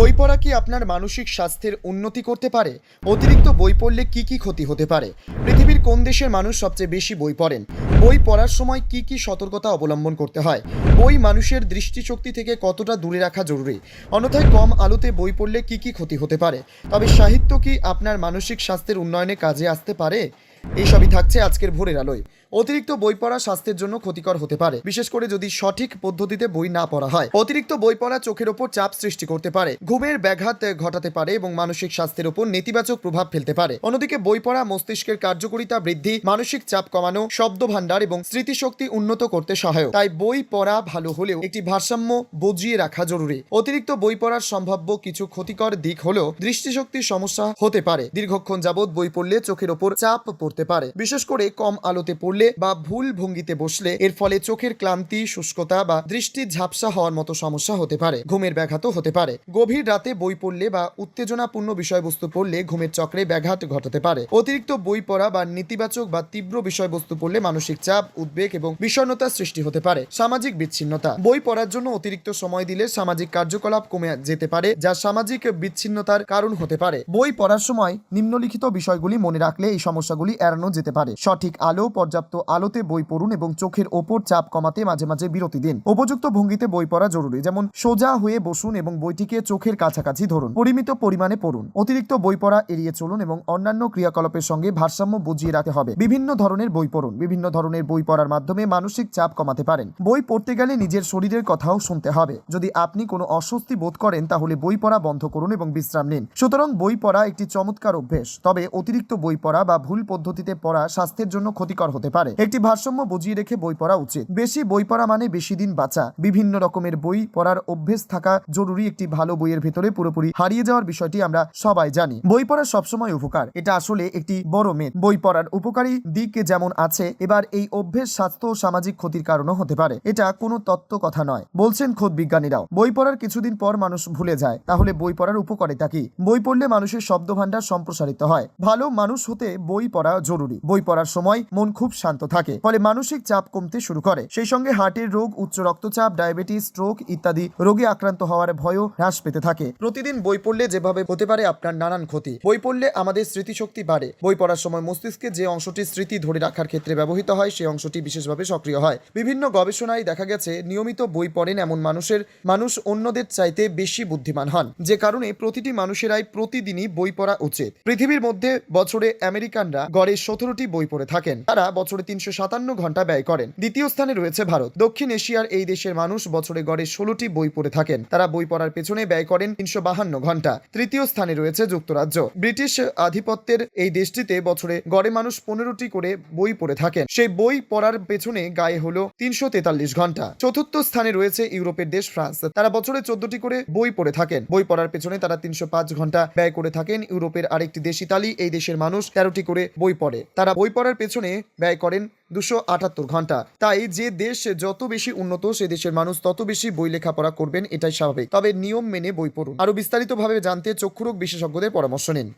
বই পড়া কি আপনার মানসিক স্বাস্থ্যের উন্নতি করতে পারে? অতিরিক্ত বই পড়লে কি কি ক্ষতি হতে পারে? পৃথিবীর কোন দেশের মানুষ সবচেয়ে বেশি বই পড়েন? বই পড়ার সময় কি কি সতর্কতা অবলম্বন করতে হয়? বই মানুষের দৃষ্টিশক্তি থেকে কতটা দূরে রাখা জরুরি? অন্যথায় কম আলোতে বই পড়লে কি কি ক্ষতি হতে পারে? তবে সাহিত্য কি আপনার মানসিক স্বাস্থ্যের উন্নয়নে কাজে আসতে পারে? এইসবই থাকছে আজকের ভোরের আলোয়। অতিরিক্ত বই পড়া স্বাস্থ্যের জন্য ক্ষতিকর হতে পারে। বিশেষ করে যদি সঠিক পদ্ধতিতে বই না পড়া হয়। অতিরিক্ত বই পড়া চোখের ওপর চাপ সৃষ্টি করতে পারে। ঘুমের ব্যাঘাত ঘটাতে পারে এবং মানসিক স্বাস্থ্যের উপর নেতিবাচক প্রভাব ফেলতে পারে। অন্যদিকে বই পড়া মস্তিষ্কের কার্যকারিতা বৃদ্ধি, মানসিক চাপ কমানো শব্দ ভাণ্ডার এবং স্মৃতিশক্তি উন্নত করতে সহায়ক। তাই বই পড়া ভালো হলেও একটি ভারসাম্য বজিয়ে রাখা জরুরি। অতিরিক্ত বই পড়ার সম্ভাব্য কিছু ক্ষতিকর দিক হলেও দৃষ্টিশক্তির সমস্যা হতে পারে। দীর্ঘক্ষণ যাবৎ বই পড়লে চোখের ওপর চাপ পড়তে পারে। বিশেষ করে কম আলোতে পড়লে বা ভুল ভঙ্গিতে বসলে এর ফলে চোখের ক্লান্তি, শুষ্কতা বা দৃষ্টি ঝাপসা হওয়ার মতো সমস্যা হতে পারে। ঘুমের ব্যাঘাতও হতে পারে। গভীর রাতে বই পড়লে বা উত্তেজনাপূর্ণ বিষয়বস্তু পড়লে ঘুমের চক্রে ব্যাঘাত ঘটাতে পারে। অতিরিক্ত বই পড়া বা নেতিবাচক বা তীব্র বিষয়বস্তু পড়লে মানসিক চাপ, উদ্বেগ এবং বিষণ্ণতার সৃষ্টি হতে পারে। সামাজিক বিচ্ছিন্নতা। বই পড়ার জন্য অতিরিক্ত সময় দিলে সামাজিক কার্যকলাপ কমে যেতে পারে, যা সামাজিক বিচ্ছিন্নতার কারণ হতে পারে। বই পড়ার সময় নিম্নলিখিত বিষয়গুলি মনে রাখলে এই সমস্যাগুলি এড়ানো যেতে পারে। সঠিক আলো, পর্যাপ্ত আলোতে বই পড়ুন এবং চোখের ওপর চাপ কমাতে মাঝে মাঝে বিরতি দিন। উপযুক্ত ভঙ্গিতে বই পড়া জরুরি, যেমন সোজা হয়ে বসুন এবং বইটিকে চোখের কাছাকাছি ধরুন। পরিমিত পরিমাণে পড়ুন। অতিরিক্ত বই পড়া এড়িয়ে চলুন এবং অন্যান্য ক্রিয়াকলাপের সঙ্গে ভারসাম্য বুঝিয়ে রাখতে হবে। বিভিন্ন ধরনের বই পড়ুন। বিভিন্ন ধরনের বই পড়ার মাধ্যমে মানসিক চাপ কমাতে পারেন। বই পড়তে গেলে নিজের শরীরের কথাও শুনতে হবে। যদি আপনি কোনো অস্বস্তি বোধ করেন, তাহলে বই পড়া বন্ধ করুন এবং বিশ্রাম নিন। সুতরাং বই পড়া একটি চমৎকার অভ্যেস। তবে অতিরিক্ত বই পড়া বা ভুল পদ্ধতিতে পড়া স্বাস্থ্যের জন্য ক্ষতিকর হতে পারে। একটি ভারসাম্য বুঝিয়ে রেখে বই পড়া উচিত। বেশি বই পড়া মানে বেশি দিন বাঁচা। বিভিন্ন রকমের বই পড়ার অভ্যেস থাকা জরুরি একটি ভালো বইয়ের ভেতরে পুরোপুরি হারিয়ে যাওয়ার বিষয়টি আমরা সবাই জানি। বই পড়া সবসময় উপকার। এটা আসলে একটি বড় মেদ। বই পড়ার উপকারী দিক যেমন আছে, এবার এই অভ্যেস স্বাস্থ্য ও সামাজিক ক্ষতির কারণও হতে পারে। এটা কোনো তত্ত্ব কথা নয়। বলছেন খোদ বিজ্ঞানীরাও, বই পড়ার কিছুদিন পর মানুষ ভুলে যায়। তাহলে বই পড়ার উপকারিতা কি? বই পড়লে মানুষের শব্দ ভাণ্ডার সম্প্রসারিত হয়। ভালো মানুষ হতে বই পড়া জরুরি। বই পড়ার সময় মন খুব শান্ত থাকে, ফলে মানসিক চাপ কমতে শুরু করে। সেই সঙ্গে হার্টের রোগ, উচ্চ রক্তচাপ, ডায়াবেটিস, স্ট্রোক ইত্যাদি রোগে আক্রান্ত হওয়ার ভয়ও হ্রাস পেতে থাকে। প্রতিদিন বই পড়লে যেভাবে হতে পারে আপনার নানান ক্ষতি। বই পড়লে আমাদের স্মৃতিশক্তি বাড়ে। বই পড়ার সময় মস্তিষ্কে যে অংশটি স্মৃতি ধরে রাখার ক্ষেত্রে ব্যবহৃত হয় সেই অংশটি বিশেষভাবে সক্রিয় হয়। বিভিন্ন গবেষণায় দেখা গেছে, নিয়মিত বই পড়েন এমন মানুষের, মানুষ অন্যদের চাইতে বেশি বুদ্ধিমান হন। যে কারণে প্রতিটি মানুষেরাই প্রতিদিনই বই পড়া উচিত। পৃথিবীর মধ্যে বছরে আমেরিকানরা গড়ে সতেরোটি বই পড়ে থাকেন। তারা বছরে তিনশো সাতান্ন ঘণ্টা ব্যয় করেন। দ্বিতীয় স্থানে রয়েছে ভারত। দক্ষিণ এশিয়ার এই দেশের মানুষ বছরে গড়ে ষোলোটি বই পড়ে থাকেন। তারা বই পড়ার পেছনে ব্যয় করেন তিনশো বাহান্ন ঘণ্টা তৃতীয় স্থানে রয়েছে যুক্তরাজ্য। ব্রিটিশ আধিপত্যের এই দেশটিতে বছরে গড়ে মানুষ পনেরোটি করে বই পড়ে থাকেন। সেই বই পড়ার পেছনে গায়ে হলো তিনশো তেতাল্লিশ ঘণ্টা চতুর্থ স্থানে রয়েছে ইউরোপের দেশ ফ্রান্স। তারা বছরে চোদ্দটি করে বই পড়ে থাকেন। বই পড়ার পেছনে তারা তিনশো পাঁচ ঘণ্টা ব্যয় করে থাকেন। ইউরোপের আরেকটি দেশ ইতালি। এই দেশের মানুষ তেরোটি করে বই পড়ে। তারা বই পড়ার পেছনে ব্যয় করেন দুশো আটাত্তর ঘণ্টা। তাই যে দেশ যত বেশি উন্নত, সে দেশের মানুষ তত বেশি বই লেখাপড়া করবেন, এটাই স্বাভাবিক। তবে নিয়ম মেনে বই পড়ুন। আরও বিস্তারিতভাবে জানতে চক্ষুরোগ বিশেষজ্ঞদের পরামর্শ নিন।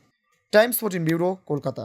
Times fourteen bureau, Kolkata.